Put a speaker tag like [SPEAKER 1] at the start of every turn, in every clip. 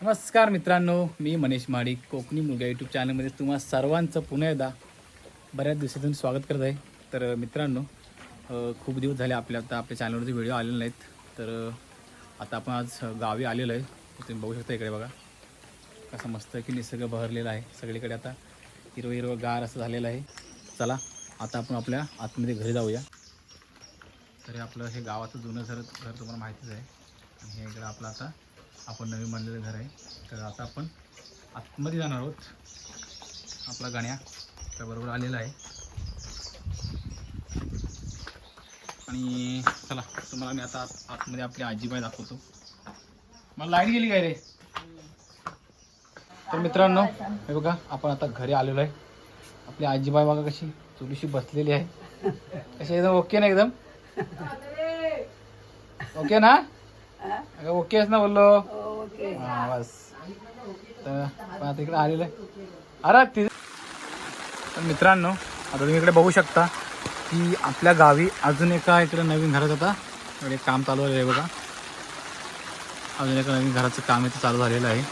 [SPEAKER 1] नमस्कार मित्रांनो मी मनीष माडिक कोकणी मुलगा यूट्यूब चॅनलमध्ये तुम्हा सर्वांचं पुन्हा एकदा बऱ्याच दिवसातून स्वागत करत आहे. तर मित्रांनो खूप दिवस झाले आपल्या आता आपल्या चॅनलवरती व्हिडिओ आलेले नाहीत. तर आता आपण आज गावी आलेलो आहे. तुम्ही बघू शकता इकडे बघा. कसं मस्त की निसर्ग बहरलेला आहे सगळीकडे आता. हिरवं हिरवं गार असं झालेलं आहे. चला आता आपण आपल्या आतमध्ये घरी जाऊया. तर आपलं हे गावाचं जुनं सर घर तुम्हाला माहितीच आहे. आणि हे इकडं आपलं आता आपण नवीन बांधलेलं घर आहे. तर आता आपण आतमध्ये जाणार आहोत. आपला गाण्या त्याबरोबर आलेला आहे. आणि चला तुम्हाला मी आता आतमध्ये आपली आजीबाई दाखवतो. मला लाइट गेली काय रे? तर मित्रांनो हे बघा आपण आता घरी आलेलो आहे. आपली आजीबाई बघा कशी चुलीशी बसलेली आहे. कशी एकदम ओके ना एकदम? ओके ना? ओके ना बोललो? हा बस. तर इकडे आलेलं. अरे तिथे तर मित्रांनो आता तुम्ही इकडे बघू शकता की आपल्या गावी अजून एका इकडे नवीन घरात आता इकडे काम चालू आहे बघा. अजून एका नवीन घराचं काम इथं चालू झालेलं आहे.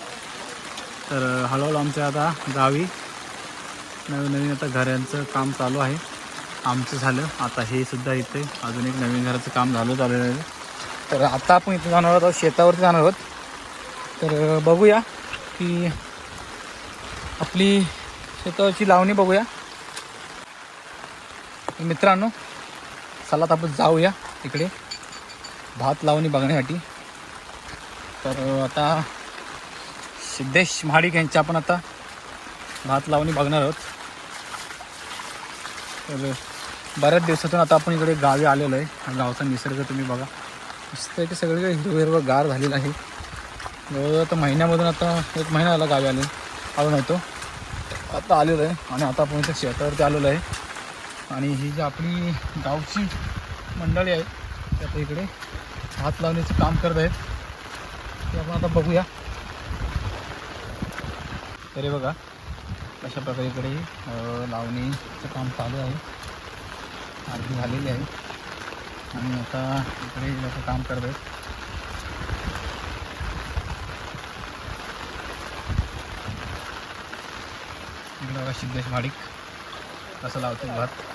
[SPEAKER 1] तर हळूहळू आमच्या आता गावी नवीन नवीन आता घरांचं काम चालू आहे. आमचं झालं. आता हे सुद्धा इथे अजून एक नवीन घराचं काम झालं झालेलं आहे. तर आता आपण इथे जाणार आहोत शेतावरती जाणार आहोत. तर बघूया की आपली शेतावरची लावणी बघूया. मित्रांनो चला आपण जाऊया इकडे भात लावणी बघण्यासाठी. तर आता सिद्धेश महाडिक यांच्या आपण आता भात लावणी बघणार आहोत. तर बऱ्याच दिवसातून आता आपण इकडे गावी आलेलो आहे. गावचा निसर्ग तुम्ही बघा. मस्त आहे की सगळीकडे हिरवं हिरवं गार झालेलं आहे. जवळजवळ आता महिन्यामधून आता एक महिना आला गावी आले. आलो नव्हतो. आता आलेलो आहे आणि आता आपण इथे शेतावरती आलेलो आहे. आणि ही जी आपली गावची मंडळी आहे त्यात आता इकडे हात लावण्याचं काम करत आहेत. ते आपण आता बघूया. तरी बघा अशा प्रकारे इकडे लावणीचं काम चालू आहे. अर्धी झालेली आहे. आणि आता इकडे लोक काम करत आहेत इकडे सिद्धेश भाडिक कसं लावतो भात?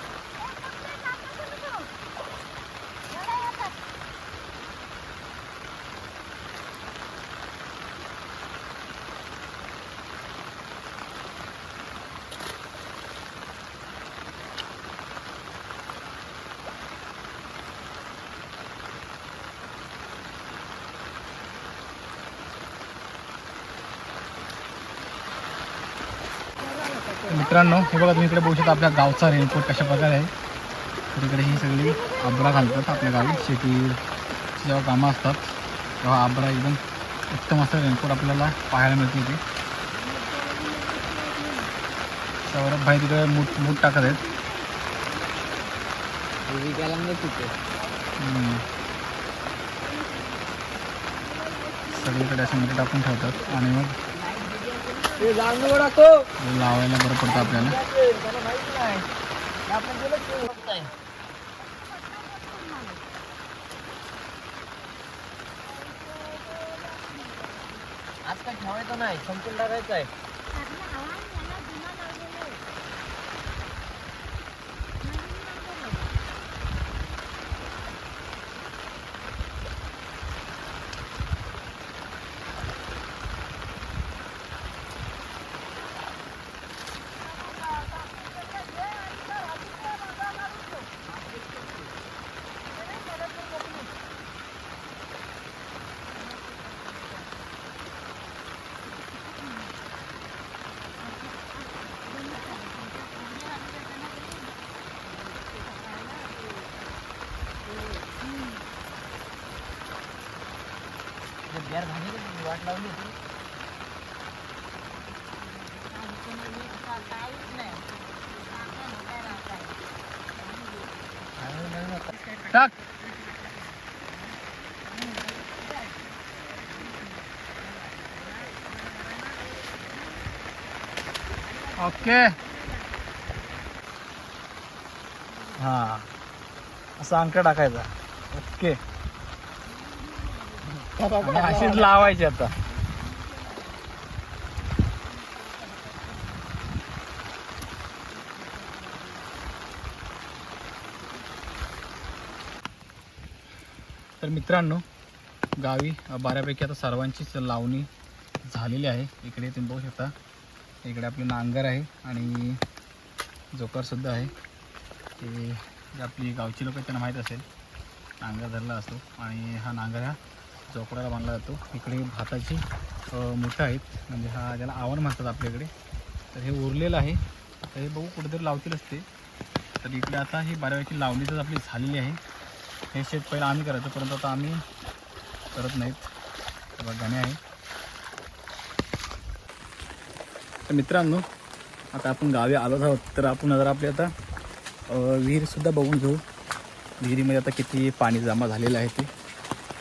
[SPEAKER 1] मित्रांनो हे बघा तुम्ही इकडे बघू शकता आपल्या गावचा रेनकोट कशा प्रकारे आहे. तर इकडे ही सगळी आबरा घालतात आपल्या गावी शेती जेव्हा कामं असतात तेव्हा आबरा एकदम उत्तम असं रेनकोट आपल्याला पाहायला मिळते इथे. सौरभ भाई तिकडे मूठ मूठ टाकत आहेत. सगळीकडे असं मध्ये टाकून ठेवतात. आणि मग लावायला बरं पडतं आपल्याला.
[SPEAKER 2] आज काय ठेवायचं नाही संपून टाकायचं आहे. वाट लावली होती
[SPEAKER 1] टाक. ओके. हा. असं अंक टाकायचा. ओके. अशीच लावायची आता. तर मित्रांनो गावी बऱ्यापैकी आता सर्वांचीच लावणी झालेली आहे. इकडे तुम्ही बघू शकता. इकडे आपली नांगर आहे आणि जोकरसुद्धा आहे. ते आपली गावची लोक त्यांना माहीत असेल. नांगर धरला असतो आणि हा नांगर हा जोकडाला बांधला जातो. इकडे भाताची अ, मुठं आहेत. म्हणजे हा ज्याला आवन म्हणतात आपल्याकडे. तर हे उरलेलं आहे. तर हे बघू कुठेतरी लावतील असते. तर इकडे आता ही बऱ्यापैकी लावणीच आपली झालेली आहे. हे शेत पहिलं आम्ही करायचो परंतु आता आम्ही करत नाहीत. गाणे आहे. तर मित्रांनो आता आपण गावी आलोच आहोत. तर आपण जर आपली आता विहीरसुद्धा बघून घेऊ. विहिरीमध्ये आता किती पाणी जमा झालेलं आहे ते.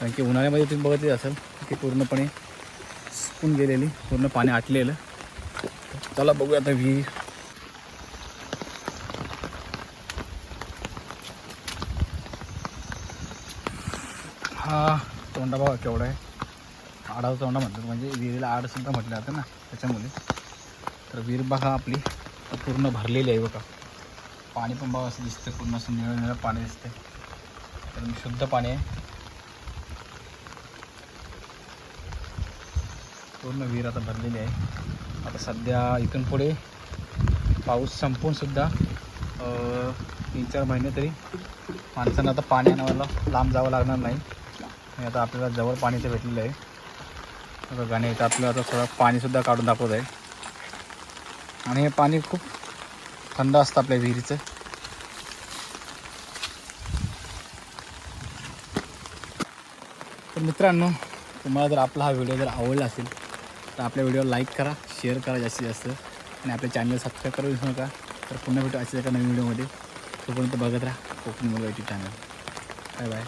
[SPEAKER 1] कारण की उन्हाळ्यामध्ये तुम्ही बघतच असाल की पूर्णपणे सुकून गेलेली पूर्ण पाणी आटलेलं. चला बघूया आता विहीर. हा तोंडा भाव केवढा आहे. आडाचा तोंडा म्हणतात म्हणजे विहिरीला आडसुद्धा म्हटलं जातं ना त्याच्यामुळे. तर विहीर बघा आपली पूर्ण भरलेली आहे बघा. पाणी पण बघा असं दिसतं पूर्ण असं निळं निळं पाणी दिसतं तर शुद्ध पाणी आहे. पूर्ण विहीर आता भरलेली आहे. आता सध्या इथून पुढे पाऊस संपूनसुद्धा तीन चार महिने तरी माणसांना आता पाणी आणायला लांब जावं लागणार नाही. आणि आता आपल्याला जवळ पाणी भेटलेलं आहे. आता गाणे इथं आपल्याला आता थोडं पाणीसुद्धा काढून दाखवत आहे. आणि हे पाणी खूप थंड असतं आपल्या विहिरीचं. तर मित्रांनो तुम्हाला जर आपला हा व्हिडिओ जर आवडला असेल तर आपल्या व्हिडिओला लाईक करा शेअर करा जास्तीत जास्त. आणि आपल्या चॅनल सबस्क्राईब करू विसरू नका. तर पुन्हा भेटू अशाच एका नवीन व्हिडिओमध्ये तोपर्यंत बघत राहा. कोकणी मुलं यूट्यूब चॅनल बाय बाय